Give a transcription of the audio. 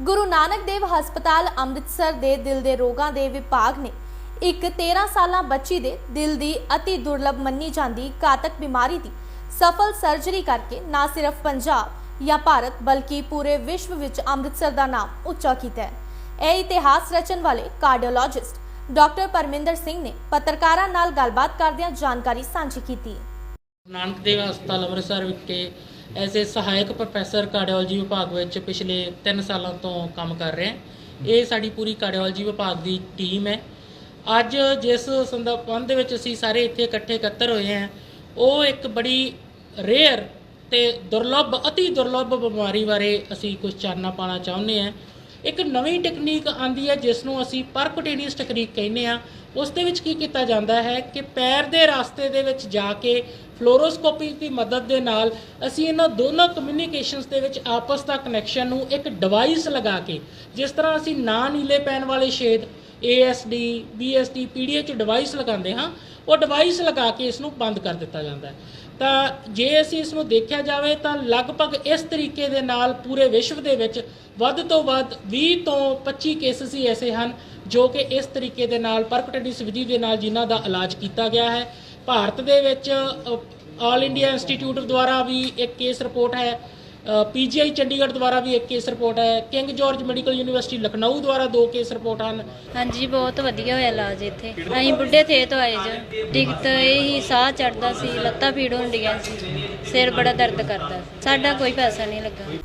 ਗੁਰੂ ਨਾਨਕ ਦੇਵ ਹਸਪਤਾਲ ਅੰਮ੍ਰਿਤਸਰ ਦੇ ਦਿਲ ਦੇ ਰੋਗਾਂ ਦੇ ਵਿਭਾਗ ਨੇ ਇੱਕ 13 ਸਾਲਾਂ ਬੱਚੀ ਦੇ ਦਿਲ ਦੀ ਅਤੀ ਦੁਰਲਭ ਮੰਨੀ ਜਾਂਦੀ ਘਾਤਕ ਬਿਮਾਰੀ ਦੀ ਸਫਲ ਸਰਜਰੀ ਕਰਕੇ ਨਾ ਸਿਰਫ ਪੰਜਾਬ ਜਾਂ ਭਾਰਤ, ਬਲਕਿ ਪੂਰੇ ਵਿਸ਼ਵ ਵਿੱਚ ਅੰਮ੍ਰਿਤਸਰ ਦਾ ਨਾਮ ਉੱਚਾ ਕੀਤਾ ਹੈ। ਇਹ ਇਤਿਹਾਸ ਰਚਣ ਵਾਲੇ ਕਾਰਡੀਓਲੋਜਿਸਟ ਡਾਕਟਰ ਪਰਮਿੰਦਰ ਸਿੰਘ ਨੇ ਪੱਤਰਕਾਰਾਂ ਨਾਲ ਗੱਲਬਾਤ ਕਰਦਿਆਂ ਜਾਣਕਾਰੀ ਸਾਂਝੀ ਕੀਤੀ ਨਾਨਕ ਦੇਵ ਹਸਪਤਾਲ ਅੰਮ੍ਰਿਤਸਰ ਵਿਖੇ ਐਜ਼ ਏ ਸਹਾਇਕ ਪ੍ਰੋਫੈਸਰ ਕਾਰਡੀਓਲੋਜੀ ਵਿਭਾਗ ਵਿੱਚ ਪਿਛਲੇ 3 ਸਾਲਾਂ ਤੋਂ ਕੰਮ ਕਰ ਰਹੇ ਹਾਂ। ਇਹ ਸਾਡੀ ਪੂਰੀ ਕਾਰਡੀਓਲੋਜੀ ਵਿਭਾਗ ਦੀ ਟੀਮ ਹੈ। ਅੱਜ ਜਿਸ ਸੰਦਰਭ ਵਿੱਚ ਅਸੀਂ ਸਾਰੇ ਇੱਥੇ ਇਕੱਠੇ ਇਕੱਤਰ ਹੋਏ ਹਾਂ, ਉਹ ਇੱਕ ਬੜੀ ਰੇਅਰ ਤੇ ਦੁਰਲੱਭ, ਅਤੀ ਦੁਰਲੱਭ ਬਿਮਾਰੀ ਬਾਰੇ ਅਸੀਂ ਕੁਝ ਚਾਨਣਾ ਪਾਣਾ ਚਾਹੁੰਦੇ ਹਾਂ। ਇੱਕ ਨਵੀਂ ਟੈਕਨੀਕ ਆਂਦੀ ਹੈ ਜਿਸ ਨੂੰ ਅਸੀਂ ਪਰਕੁਟੇਨੀਅਸ ਟੈਕਨੀਕ ਕਹਿੰਦੇ ਆ ਉਸ ਦੇ ਵਿੱਚ ਕੀ ਕੀਤਾ ਜਾਂਦਾ ਹੈ ਕਿ ਪੈਰ ਦੇ ਰਸਤੇ ਦੇ ਵਿੱਚ ਜਾ ਕੇ ਫਲੋਰੋਸਕੋਪੀ ਦੀ ਮਦਦ ਦੇ ਨਾਲ ਅਸੀਂ ਇਹਨਾਂ ਦੋਨਾਂ ਕਮਿਊਨੀਕੇਸ਼ਨਸ ਦੇ ਵਿੱਚ ਆਪਸ ਦਾ ਕਨੈਕਸ਼ਨ ਨੂੰ ਇੱਕ ਡਿਵਾਈਸ ਲਗਾ ਕੇ, ਜਿਸ ਤਰ੍ਹਾਂ ਅਸੀਂ ਨਾ ਨੀਲੇ ਪੈਣ ਵਾਲੇ ਛੇਦ ASD BSD PDA ਚ ਡਿਵਾਈਸ ਲਗਾਉਂਦੇ ਹਾਂ, ਉਹ ਡਿਵਾਈਸ ਲਗਾ ਕੇ ਇਸ ਨੂੰ ਬੰਦ ਕਰ ਦਿੱਤਾ ਜਾਂਦਾ ਹੈ। ਤਾਂ ਜੇ ਅਸੀਂ ਇਸ ਨੂੰ ਦੇਖਿਆ ਜਾਵੇ ਤਾਂ ਲਗਭਗ ਇਸ ਤਰੀਕੇ ਦੇ ਨਾਲ ਪੂਰੇ ਵਿਸ਼ਵ ਦੇ ਵਿੱਚ ਵੱਧ ਤੋਂ ਵੱਧ 20 ਤੋਂ 25 ਕੇਸਸ ਹੀ ਐਸੇ ਹਨ ਜੋ ਕਿ ਇਸ ਤਰੀਕੇ ਦੇ ਨਾਲ ਪਰਕਟੈਂਟਿਸ ਵਿਧੀ ਦੇ ਨਾਲ ਜਿਨ੍ਹਾਂ ਦਾ ਇਲਾਜ ਕੀਤਾ ਗਿਆ ਹੈ। ਭਾਰਤ ਦੇ ਵਿੱਚ ਆਲ ਇੰਡੀਆ ਇੰਸਟੀਚਿਊਟ ਦੁਆਰਾ ਵੀ ਇੱਕ ਕੇਸ ਰਿਪੋਰਟ ਹੈ। ਪੀਜੀਆਈ ਚੰਡੀਗੜ੍ਹ ਦੁਆਰਾ ਵੀ ਇੱਕ ਕੇਸ ਰਿਪੋਰਟ ਹੈ। King George Medical University Lucknow ਦੁਆਰਾ ਦੋ ਕੇਸ ਰਿਪੋਰਟ ਹਨ। ਹਾਂਜੀ, ਬਹੁਤ ਵਧੀਆ ਹੋਇਆ ਇਲਾਜ ਇੱਥੇ। ਅਸੀਂ ਬੁੱਢੇ ਥੇ ਤੋਂ ਆਏ ਜੋ। ਦਿੱਕਤ ਇਹ ਸਾਹ ਚੜਦਾ ਸੀ, ਲੱਤਾਂ ਪੀੜ ਹੁੰਦੀਆਂ ਸੀ। ਸਿਰ ਬੜਾ ਦਰਦ ਕਰਦਾ ਸਾਡਾ ਕੋਈ ਪੈਸਾ ਨਹੀਂ ਲੱਗਾ।